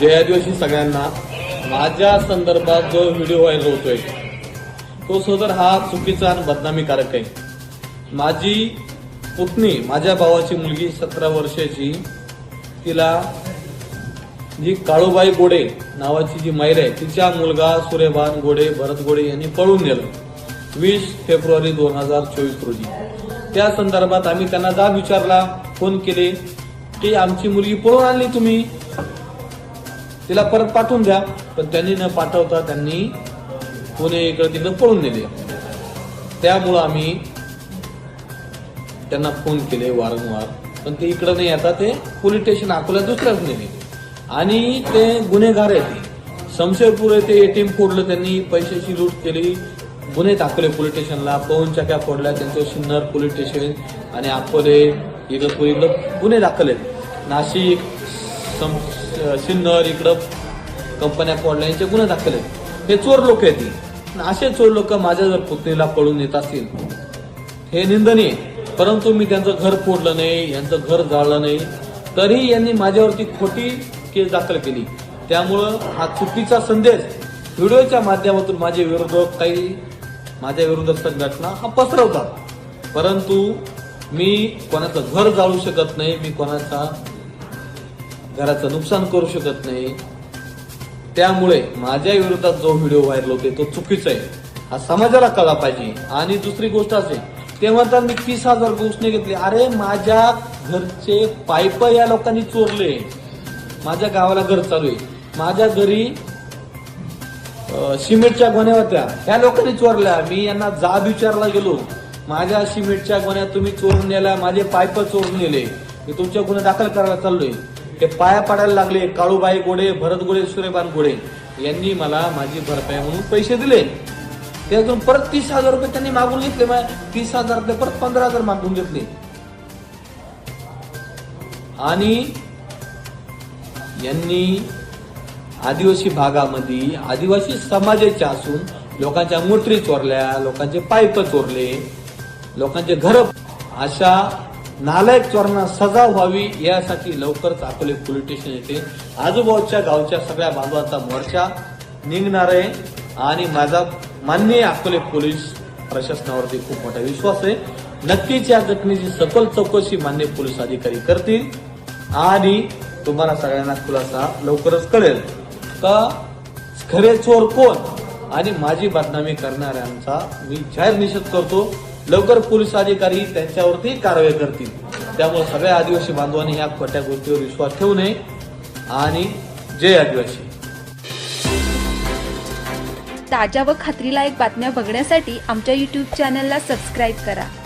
जयादिवशी सगळ्यांना. माझ्या संदर्भात जो व्हिडिओ व्हायरल होतोय तो सदर हा चुकीचा आणि बदनामीकारक आहे. माझी पुतणी माझ्या भावाची मुलगी सतरा वर्षाची तिला जी काळूबाई गोडे नावाची जी मैर आहे तिचा मुलगा सूर्यभान गोडे भरत गोडे यांनी पळून नेलं वीस फेब्रुवारी दोन हजार चोवीस रोजी. त्या संदर्भात आम्ही त्यांना जाब विचारला फोन केले की आमची मुलगी पळून आणली तुम्ही? तिला परत पाठवून द्या. पण त्यांनी न पाठवता त्यांनी पुणे इकडे तिकडे पळून नेले. त्यामुळं आम्ही त्यांना फोन केले वारंवार. पण ते इकडं नाही आता ते पोलीस स्टेशन अकोला दुसऱ्याच नेले. आणि ते गुन्हेगार आहेत शमशेरपूर येथे एटीएम फोडलं त्यांनी पैशाची लूट केली. गुन्हे दाखवले पोलीस स्टेशनला पवन चक्या फोडल्या त्यांचं सिन्नर पोलीस स्टेशन आणि अकोले इगतपूर इकडं गुन्हे दाखल आहेत. नाशिक सम सिन्नर इकडं कंपन्या फोडल्या यांचे गुन्हे दाखल आहेत. हे चोर लोक आहेत ती असे चोर लोक माझ्या जर पुतणीला पळून येत असतील हे निंदनीय. परंतु मी त्यांचं घर फोडलं नाही यांचं घर जाळलं नाही तरी यांनी माझ्यावरती खोटी केस दाखल केली. त्यामुळं हा चुकीचा संदेश व्हिडिओच्या माध्यमातून माझे विरोधक काही माझ्या विरोधक संघटना हा पसरवतात. परंतु मी कोणाचं घर जाळू शकत नाही मी कोणाचा घराचं नुकसान करू शकत नाही. त्यामुळे माझ्या विरोधात जो व्हिडिओ व्हायरल होते तो चुकीचा आहे. हा समाजाला कळला पाहिजे. आणि दुसरी गोष्ट असे ते म्हणतात मी तीस हजार घोषणे घेतले. अरे माझ्या घरचे पाईप या लोकांनी चोरले. माझ्या गावाला घर चालू आहे. माझ्या घरी सिमेंटच्या गोण्या होत्या. ह्या लोकांनी चोरल्या. मी यांना जाब विचारला गेलो. माझ्या सिमेंटच्या गोण्या तुम्ही चोरून नेल्या माझे पाईप चोरून नेले. मी तुमच्या गुन्हे दाखल करायला चाललोय. ते पाया पाडायला लागले. काळूबाई गोडे भरत गोडे सूर्यपान गोडे यांनी मला माझी भरपाई म्हणून पैसे दिले. ते अजून परत तीस हजार रुपये त्यांनी मागून घेतले. तीस हजार रुपये परत पंधरा हजार मागून घेतले. आणि यांनी आदिवासी भागामध्ये आदिवासी समाजाच्या असून लोकांच्या मूर्ती चोरल्या लोकांचे पाईप चोरले लोकांचे घर अशा नालायक चोरांना सजा व्हावी यासाठी लवकरच अकोले पोलीस स्टेशन येथे आजूबाजूच्या गावच्या सगळ्या बांधवांचा मोर्चा निघणार आहे. आणि माझा मान्य अकोले पोलीस प्रशासनावरती खूप मोठा विश्वास आहे. नक्कीच या घटनेची सखोल चौकशी मान्य पोलीस अधिकारी करतील. आणि तुम्हाला सगळ्यांना खुलासा लवकरच कळेल का खरे चोर कोण? आणि माझी बदनामी करणाऱ्यांचा मी जाहीर निषेध करतो. लवकर पोलीस अधिकारी त्यांच्यावरती कारवाई करतील. त्यामुळे सगळ्या आदिवासी बांधवांनी या खोट्या गोष्टीवर विश्वास ठेवू नये आणि जय आदिवासी. ताज्या व खात्रीलायक बातम्या बघण्यासाठी आमच्या यूट्यूब चॅनलला सबस्क्राईब करा.